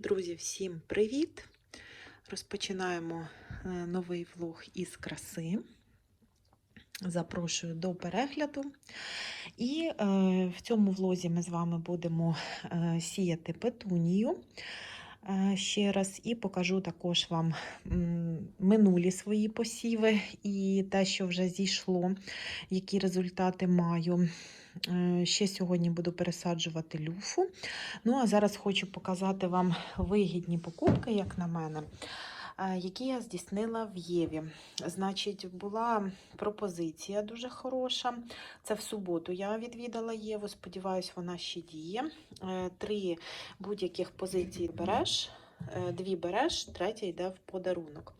Друзі, всім привіт! Розпочинаємо е, новий влог із краси. Запрошую до перегляду. І е, в цьому влозі ми з вами будемо е, сіяти петунію е, ще раз, і покажу також вам минулі свої посіви і те, що вже зійшло, які результати маю. Е, Ще сьогодні буду пересаджувати люфу. Ну, а зараз хочу показати вам вигідні покупки, як на мене, е, які я здійснила в Єві. Значить, була пропозиція дуже хороша. Це в суботу я відвідала Єву. Сподіваюсь, вона ще діє. Е, Три будь-яких позицій береш. Е, Дві береш, третя йде в подарунок.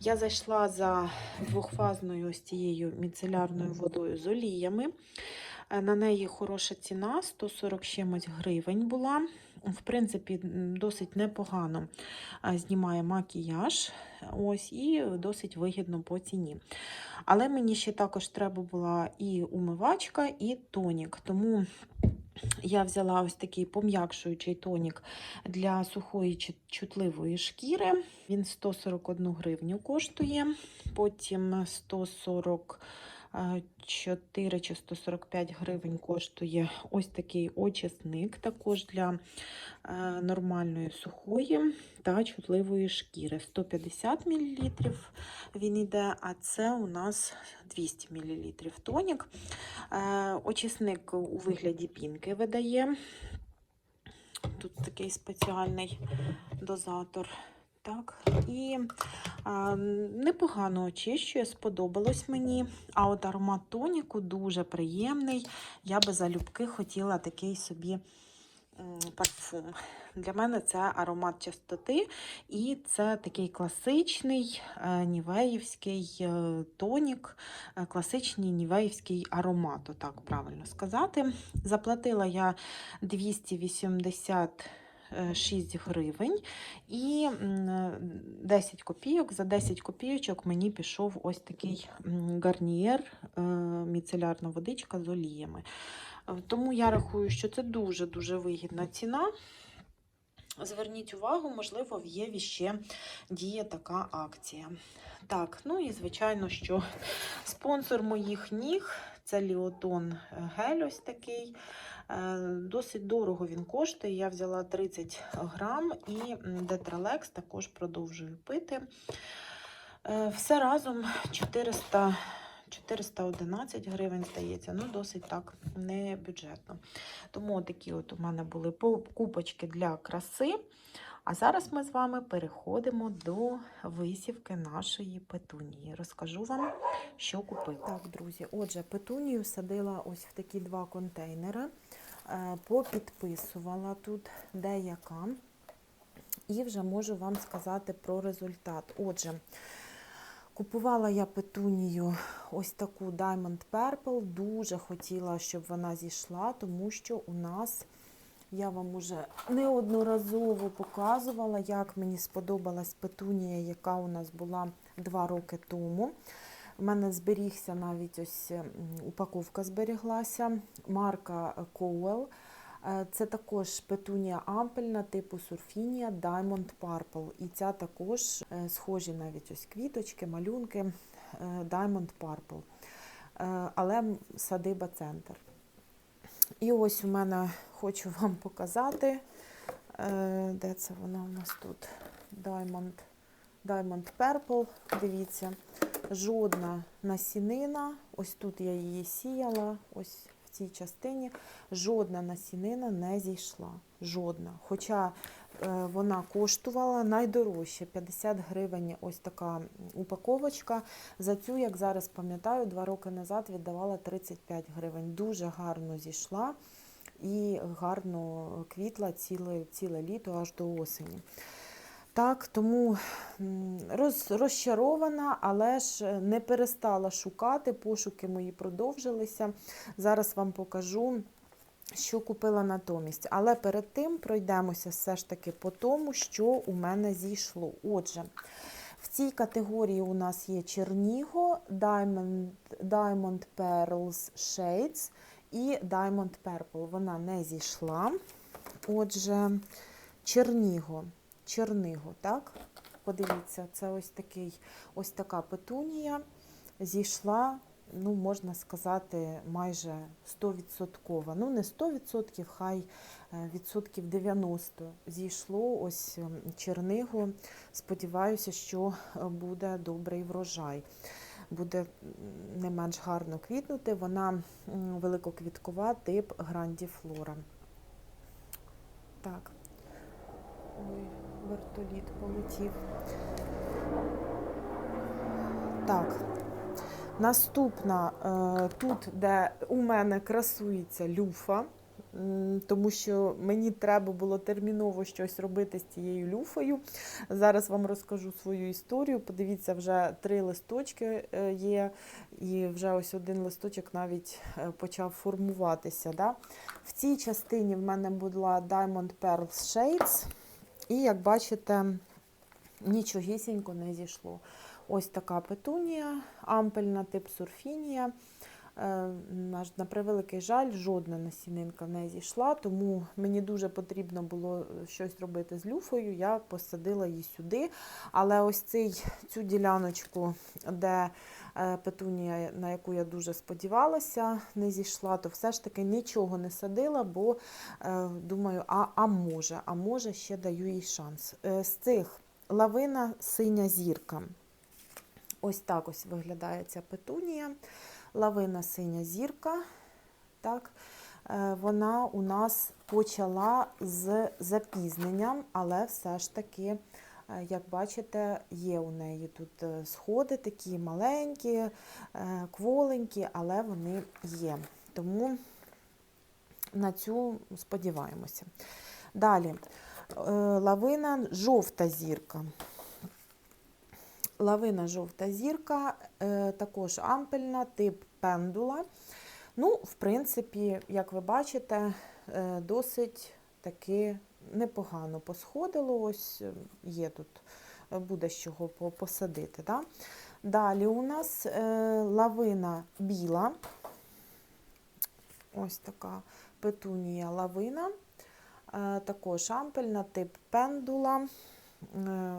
Я зайшла за двохфазною ось цією міцелярною водою з оліями. Е, На неї хороша ціна 140 чимось гривень була. В принципі, досить непогано е, знімає макіяж. Ось, і досить вигідно по ціні. Але мені ще також треба була і умивачка, і тонік. Тому я взяла ось такий пом'якшуючий тонік для сухої чутливої шкіри. Він 141 гривню коштує. Потім 140 4 чи 145 гривень коштує ось такий очисник, також для е, нормальної сухої та чутливої шкіри. 150 мл він йде, а це у нас 200 мл тонік. Е, Очисник у вигляді пінки видає. Тут такий спеціальний дозатор. Так, і а, непогано очищує, сподобалось мені. А от аромат тоніку дуже приємний. Я би залюбки хотіла такий собі парфум. Для мене це аромат чистоти, і це такий класичний е, нівеївський е, тонік, е, класичний нівеївський аромат, отак правильно сказати. Заплатила я 280 6 гривень і 10 копійок. За 10 копійочок мені пішов ось такий гарнієр, е, міцелярна водичка з оліями. Тому я рахую, що це дуже-дуже вигідна ціна. Зверніть увагу, можливо, в Єві ще діє така акція. Так, ну і звичайно, що спонсор моїх ніг це Ліотон гель ось такий. Е, Досить дорого він коштує. Я взяла 30 грам і Детралекс також продовжую пити. Е, Все разом 400, 411 гривень, здається, ну досить так не бюджетно. Тому такі от у мене були покупочки для краси. А зараз ми з вами переходимо до висівки нашої петунії. Розкажу вам, що купила. Так, друзі, отже, петунію садила ось в такі два контейнери, е, попідписувала тут деяка. І вже можу вам сказати про результат. Отже, купувала я петунію ось таку Diamond Purple. Дуже хотіла, щоб вона зійшла, тому що у нас, я вам уже неодноразово показувала, як мені сподобалась петунія, яка у нас була два роки тому. У мене зберігся навіть ось упаковка зберіглася, марка. Е, Це також петунія ампельна типу сурфінія Diamond Purple. І ця також е, схожі навіть ось квіточки, малюнки е, Diamond Purple. Е, Але садиба центр. І ось у мене хочу вам показати, е, де це вона у нас тут? Diamond, Diamond Purple. Дивіться, жодна насінина. Ось тут я її сіяла, ось в цій частині. Жодна насінина не зійшла. Жодна. Хоча вона коштувала найдорожче 50 гривень. Ось така упаковочка. За цю, як зараз пам'ятаю, два роки назад віддавала 35 гривень. Дуже гарно зійшла і гарно квітла ціле, ціле літо аж до осені. Так, тому роз, розчарована, але ж не перестала шукати. Пошуки мої продовжилися. Зараз вам покажу, що купила натомість. Але перед тим пройдемося все ж таки по тому, що у мене зійшло. Отже, в цій категорії у нас є Черніго, Diamond, Diamond Pearls Shades і Diamond Purple. Вона не зійшла. Отже, Черніго. Черниго, так? Подивіться, це ось такий, ось така петунія зійшла, ну, можна сказати, майже 100%. Ну, не 100%, хай е, відсотків 90 зійшло ось ем, чернигу. Сподіваюся, що е, буде добрий врожай. Буде не менш гарно квітнути. Вона великоквіткова, тип грандіфлора. Так. Ой, вертоліт полетів. Так. Наступна, е, тут, де у мене красується люфа, тому що мені треба було терміново щось робити з цією люфою. Зараз вам розкажу свою історію. Подивіться, вже три листочки е, є, і вже ось один листочок навіть е, почав формуватися. Да? В цій частині в мене була Diamond Pearl Shades, і як бачите, нічогісінько не зійшло. Ось така петунія, ампельна тип сурфінія. Е, На, превеликий жаль, жодна насінинка не зійшла, тому мені дуже потрібно було щось робити з люфою. Я посадила її сюди. Але ось цей, цю діляночку, де е, петунія, на яку я дуже сподівалася, не зійшла, то все ж таки нічого не садила, бо е, думаю, а, а може, а може ще даю їй шанс. Е, З цих лавина синя зірка. Ось так ось виглядає ця петунія. Лавина синя зірка. Так. Е, Вона у нас почала з запізненням, але все ж таки, е, як бачите, є у неї тут е, сходи такі маленькі, кволенькі, але вони є. Тому на цю сподіваємося. Далі, лавина жовта зірка. Лавина жовта зірка, е, також ампельна, тип пендула. Ну, в принципі, як ви бачите, е, досить таки непогано посходило. Ось е, є тут, буде з чого посадити. Да? Далі у нас лавина біла. Ось така петунія лавина. Також ампельна, тип пендула.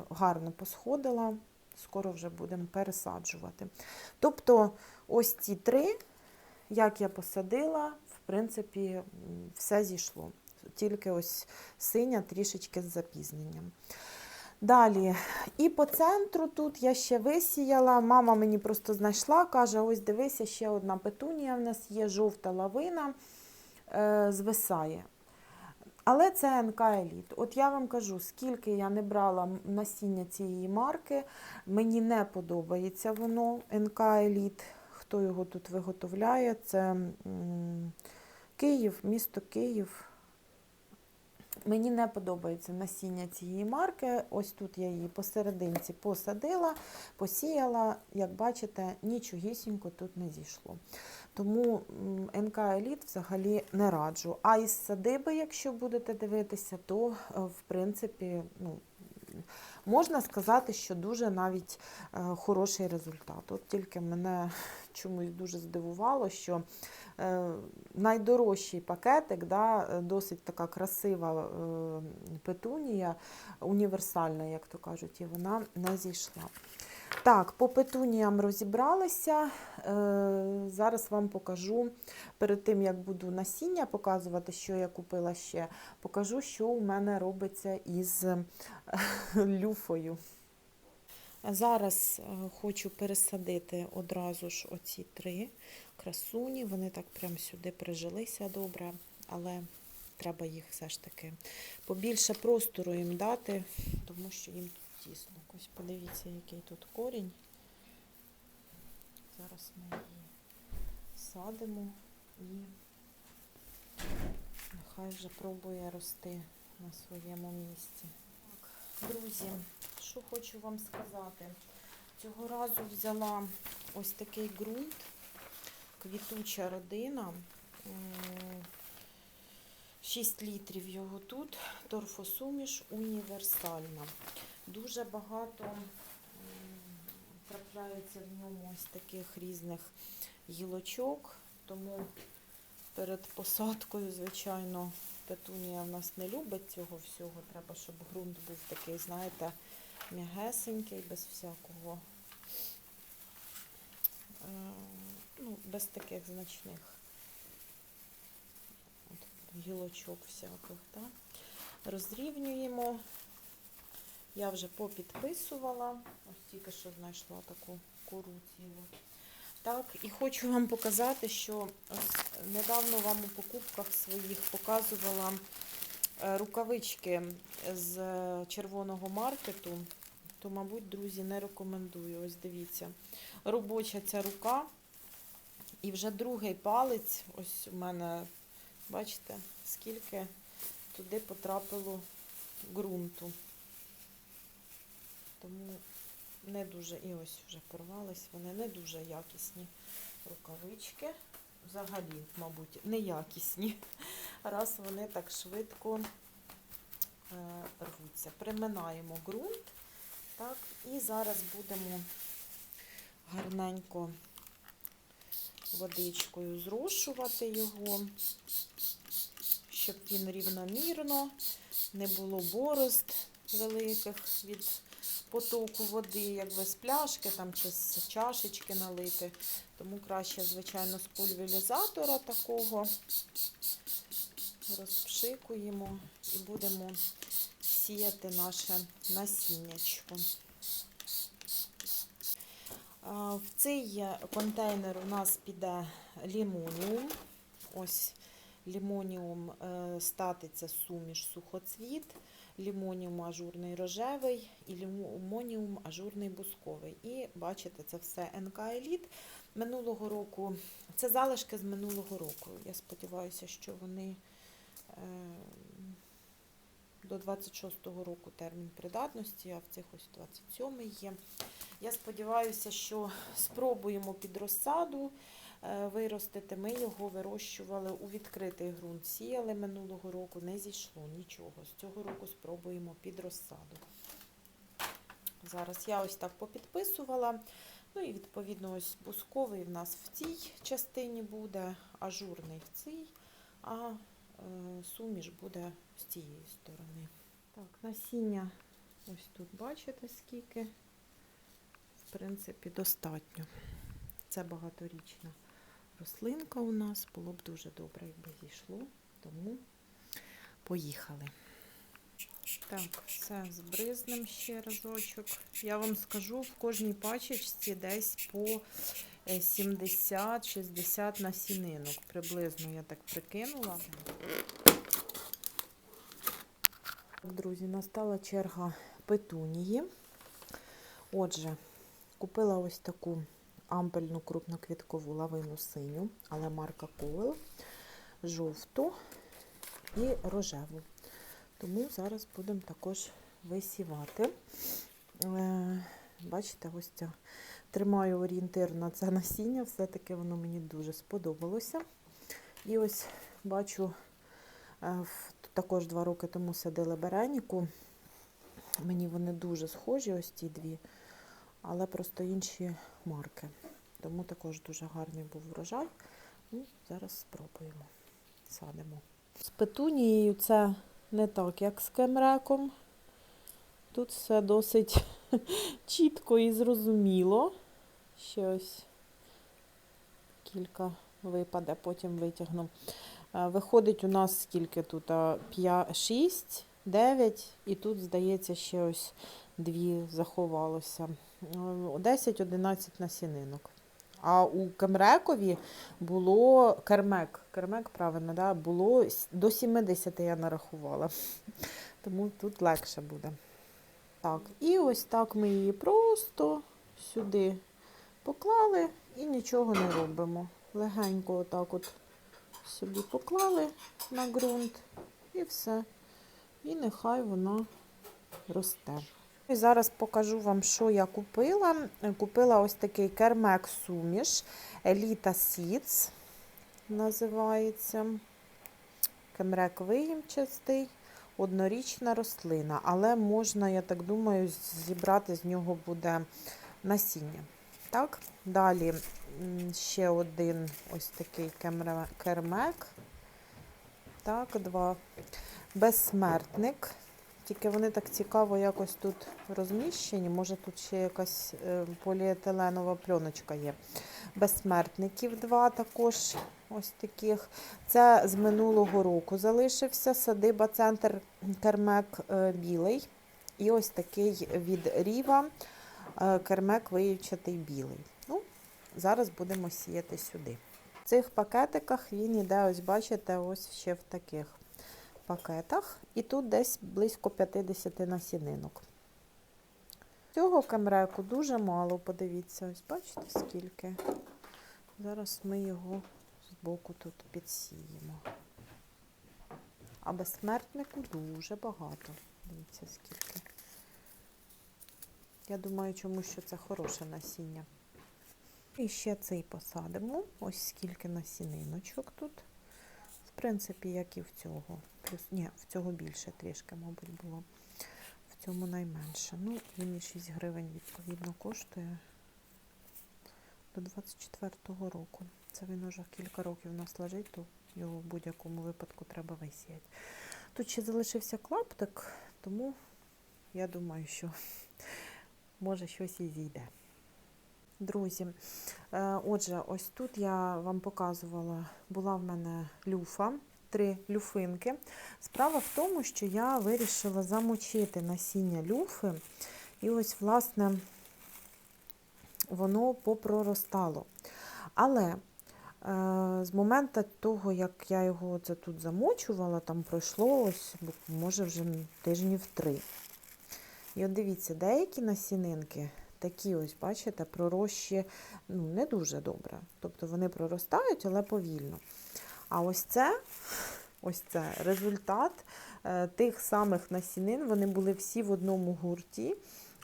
Гарно посходила. Скоро вже будемо пересаджувати. Тобто, ось ці три, як я посадила, в принципі, все зійшло. Тільки ось синя трішечки з запізненням. Далі, і по центру тут я ще висіяла. Мама мені просто знайшла, каже: ось дивися, ще одна петунія в нас є, жовта лавина, е, звисає. Але це НК Еліт. От я вам кажу, скільки я не брала насіння цієї марки, мені не подобається воно НК Еліт. Хто його тут виготовляє? Це Київ, місто Київ. Мені не подобається насіння цієї марки. Ось тут я її посерединці посадила, посіяла. Як бачите, нічогісінько тут не зійшло. Тому НК Еліт взагалі не раджу. А із садиби, якщо будете дивитися, то е, в принципі ну, можна сказати, що дуже навіть е, хороший результат. От тільки мене чомусь дуже здивувало, що е, найдорожчий пакетик, да, досить така красива петунія, універсальна, як то кажуть, і вона не зійшла. Так, по петуніям розібралися. Е, Зараз вам покажу, перед тим як буду насіння показувати, що я купила ще, покажу, що у мене робиться із е, люфою. Зараз е, хочу пересадити одразу ж оці три красуні. Вони так прям сюди прижилися добре, але треба їх все ж таки побільше простору їм дати, тому що їм тут тісно. Ось подивіться, який тут корінь. Зараз ми її садимо і нехай вже пробує рости на своєму місці. Так, друзі, що хочу вам сказати. Цього разу взяла ось такий ґрунт, квітуча родина. 6 літрів його тут, торфосуміш універсальна. Дуже багато трапляється в ньому ось таких різних гілочок, тому перед посадкою, звичайно, петунія в нас не любить цього всього. Треба, щоб ґрунт був такий, знаєте, м'ягесенький, без всякого, е, ну, без таких значних гілочок всяких. Да? Розрівнюємо. Я вже попідписувала. Ось тільки що знайшла таку кору цілу. Так, і хочу вам показати, що недавно вам у покупках своїх показувала е, рукавички з е, червоного маркету. То, мабуть, друзі, не рекомендую. Ось дивіться. Робоча ця рука. І вже другий палець, ось у мене, бачите, скільки туди потрапило ґрунту. Тому не дуже, і ось вже порвались, вони не дуже якісні рукавички. Взагалі, мабуть, неякісні, раз вони так швидко е, рвуться. Приминаємо ґрунт. Так, і зараз будемо гарненько водичкою зрушувати його, щоб він рівномірно, не було борозд великих від потоку води, як ви з пляшки там, чи з чашечки налити. Тому краще, звичайно, з пульверізатора такого розпшикуємо і будемо сіяти наше насіннячко. В цей контейнер у нас піде лімоніум. Ось лімоніум е, статиться суміш сухоцвіт, лімоніум ажурний рожевий і лімоніум ажурний бусковий. І бачите, це все НК Еліт. Минулого року, це залишки з минулого року. Я сподіваюся, що вони е, до 26-го року термін придатності, а в цих ось 27-й є. Я сподіваюся, що спробуємо під розсаду виростити. Ми його вирощували у відкритий ґрунт. Сіяли минулого року, не зійшло нічого. З цього року спробуємо під розсаду. Зараз я ось так попідписувала. Ну і відповідно ось бусковий в нас в цій частині буде, ажурний в цій, а е, суміш буде з цієї сторони. Так, насіння ось тут бачите скільки. В принципі, достатньо. Це багаторічна рослинка у нас. Було б дуже добре, якби зійшло. Тому поїхали. Так, все, збризнем ще разочок. Я вам скажу, в кожній пачечці десь по е, 70-60 насінинок. Приблизно я так прикинула. Так, Друзі, настала черга петунії. Отже, купила ось таку ампельну крупноквіткову лавину синю, але марка Койл, жовту і рожеву. Тому зараз будемо також висівати. Е, Бачите, ось ця тримаю орієнтир на це насіння, все-таки воно мені дуже сподобалося. І ось бачу, е, також два роки тому садили береніку. Мені вони дуже схожі, ось ці дві, але просто інші марки. Тому також дуже гарний був врожай. Ну, зараз спробуємо. Садимо. З петунією це не так, як з кемреком. Тут все досить чітко і зрозуміло. Ще ось кілька випаде, потім витягну. Е, Виходить у нас скільки тут? 6, 9, і тут, здається, ще ось дві заховалося. 10-11 насінинок. А у Кемрекові було кермек. Кермек, правильно, да? було до 70 я нарахувала. Тому тут легше буде. Так, і ось так ми її просто сюди поклали і нічого не робимо. Легенько отак от собі поклали на ґрунт і все. І нехай вона росте. І зараз покажу вам, що я купила. Купила ось такий кермек суміш Еліта Seeds називається. Кемрек виїмчастий, однорічна рослина, але можна, я так думаю, зібрати з нього буде насіння. Так, далі ще один ось такий кермек. Так, два. Безсмертник. Тільки вони так цікаво якось тут розміщені. Може тут ще якась е, поліетиленова пленочка є. Безсмертників два також ось таких. Це з минулого року залишився. Садиба центр кермек е, білий. І ось такий від Ріва е, кермек виївчатий білий. Ну, зараз будемо сіяти сюди. В цих пакетиках він іде, ось бачите, ось ще в таких пакетах. І тут десь близько 50 насінинок. Цього камреку дуже мало, подивіться, ось бачите скільки. Зараз ми його збоку тут підсіємо. А безсмертнику дуже багато. Дивіться скільки. Я думаю, чому що це хороше насіння. І ще цей посадимо. Ось скільки насіниночок тут. Принципі, як і в цього. Плюс, ні, в цього більше трішки, мабуть, було. В цьому найменше. Ну, він і 6 гривень, відповідно, коштує до 24-го року. Це він уже кілька років у нас лежить, то його в будь-якому випадку треба висіяти. Тут ще залишився клаптик, тому я думаю, що може щось і зійде. Друзі, е, отже, ось тут я вам показувала, була в мене люфа, три люфинки. Справа в тому, що я вирішила замочити насіння люфи, і ось, власне, воно попроростало. Але е, з моменту того, як я його це тут замочувала, там пройшло ось, може, вже тижнів три. І от дивіться, деякі насінинки такі ось, бачите, пророщі ну, не дуже добре. Тобто вони проростають, але повільно. А ось це, ось це результат е, тих самих насінин. Вони були всі в одному гурті.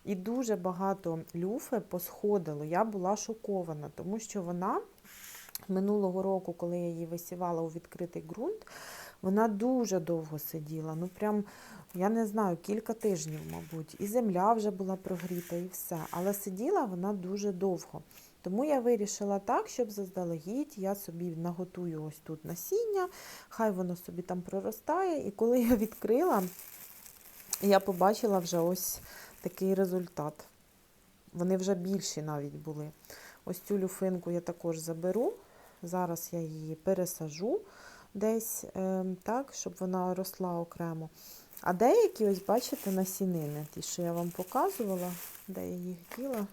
І дуже багато люфи посходило. Я була шокована, тому що вона минулого року, коли я її висівала у відкритий ґрунт, вона дуже довго сиділа. Ну, прям, я не знаю, кілька тижнів, мабуть. І земля вже була прогріта, і все. Але сиділа вона дуже довго. Тому я вирішила так, щоб заздалегідь я собі наготую ось тут насіння, хай воно собі там проростає. І коли я відкрила, я побачила вже ось такий результат. Вони вже більші навіть були. Ось цю люфинку я також заберу. Зараз я її пересажу десь е, так, щоб вона росла окремо. А деякі, ось, бачите, насінини, ті, що я вам показувала, де я їх діла.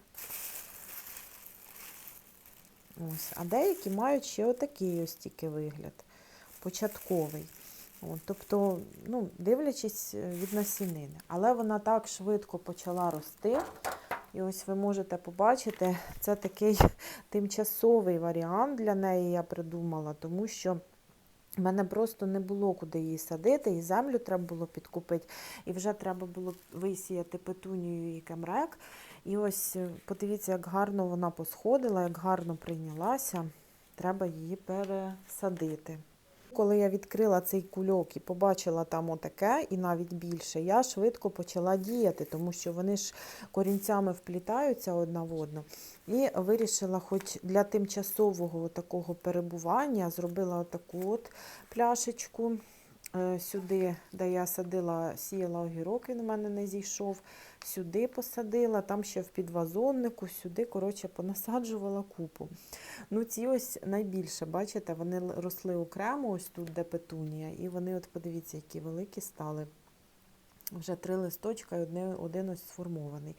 Ось, а деякі мають ще отакий ось тільки вигляд, початковий. От, тобто, ну, дивлячись від насінини. Але вона так швидко почала рости. І ось ви можете побачити, це такий тимчасовий варіант для неї я придумала, тому що в мене просто не було куди її садити, і землю треба було підкупити, і вже треба було висіяти петунію і кемрек. І ось подивіться, як гарно вона посходила, як гарно прийнялася. Треба її пересадити. Коли я відкрила цей кульок і побачила там отаке, і навіть більше, я швидко почала діяти, тому що вони ж корінцями вплітаються одна в одну. І вирішила, хоч для тимчасового такого перебування, зробила таку от пляшечку сюди, де я садила, сіяла огірок, він у мене не зійшов. Сюди посадила, там ще в підвазоннику, сюди, коротше, понасаджувала купу. Ну, ці ось найбільше, бачите, вони росли окремо, ось тут, де петунія, і вони, от подивіться, які великі стали. Вже три листочка і один, один ось сформований.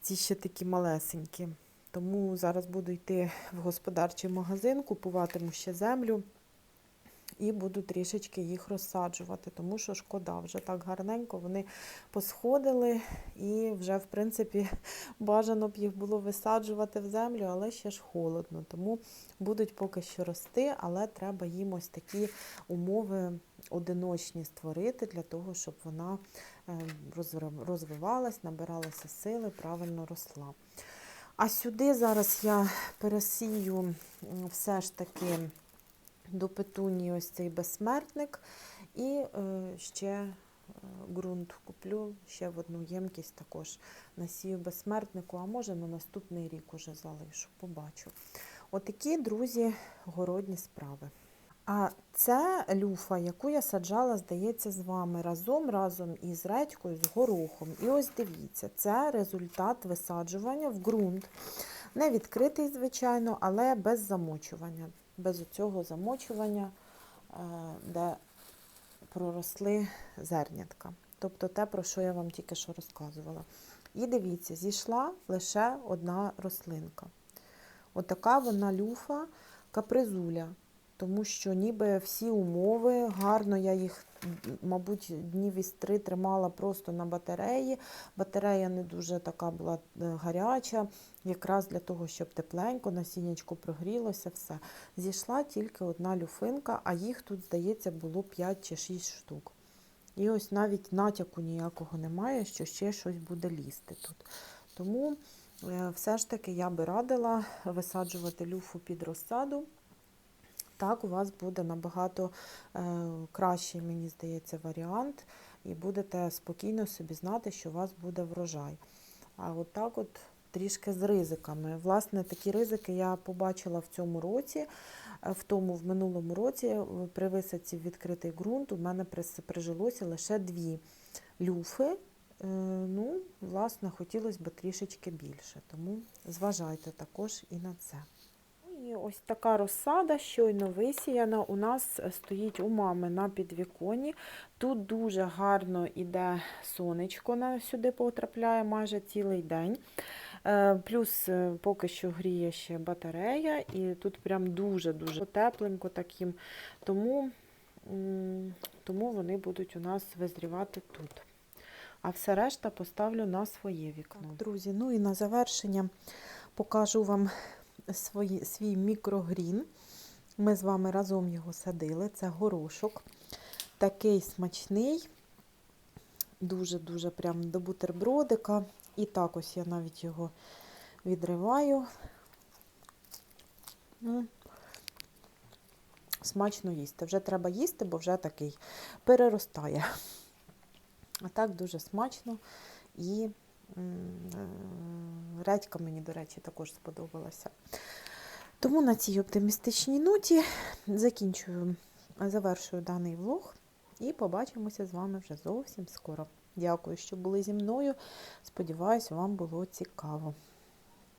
Ці ще такі малесенькі. Тому зараз буду йти в господарчий магазин, купуватиму ще землю. І буду трішечки їх розсаджувати, тому що шкода, вже так гарненько вони посходили, і вже, в принципі, бажано б їх було висаджувати в землю, але ще ж холодно. Тому будуть поки що рости, але треба їм ось такі умови одиночні створити для того, щоб вона розвивалась, набиралася сили, правильно росла. А сюди зараз я пересію все ж таки до петунії ось цей безсмертник. І е, ще е, ґрунт куплю, ще в одну ємкість також насію безсмертнику, а може на наступний рік уже залишу, побачу. Отакі, друзі, городні справи. А це люфа, яку я саджала, здається, з вами разом, разом із редькою, з горохом. І ось дивіться, це результат висаджування в ґрунт. Не відкритий, звичайно, але без замочування. Без цього замочування, е, де проросли зернятка. Тобто те, про що я вам тільки що розказувала. І дивіться, зійшла лише одна рослинка. Отака вона люфа капризуля, тому що ніби всі умови, гарно я їх, мабуть, днів із три тримала просто на батареї. Батарея не дуже така була е, гаряча, якраз для того, щоб тепленько, насіннячко прогрілося, все. Зійшла тільки одна люфинка, а їх тут, здається, було 5 чи 6 штук. І ось навіть натяку ніякого немає, що ще щось буде лізти тут. Тому е, все ж таки я би радила висаджувати люфу під розсаду. Так, у вас буде набагато е, кращий, мені здається, варіант, і будете спокійно собі знати, що у вас буде врожай. А от так от трішки з ризиками. Власне, такі ризики я побачила в цьому році. Е, В тому в минулому році е, при висадці в відкритий ґрунт у мене прижилося лише дві люфи. Ну, власне, хотілося б трішечки більше, тому зважайте також і на це. І ось така розсада, щойно висіяна, у нас стоїть у мами на підвіконі. Тут дуже гарно іде сонечко сюди потрапляє майже цілий день. Е, Плюс е, поки що гріє ще батарея, і тут прям дуже-дуже тепленько таким. Тому, тому вони будуть у нас визрівати тут. А все решта поставлю на своє вікно. друзі, ну і на завершення покажу вам свої, свій мікрогрін. Ми з вами разом його садили. Це горошок. Такий смачний, дуже-дуже прям до бутербродика. І так ось я навіть його відриваю. Смачно їсти. Вже треба їсти, бо вже такий переростає. А так дуже смачно. І редька мені, до речі, також сподобалася. Тому на цій оптимістичній ноті закінчую, завершую даний влог і побачимося з вами вже зовсім скоро. Дякую, що були зі мною. Сподіваюсь, вам було цікаво.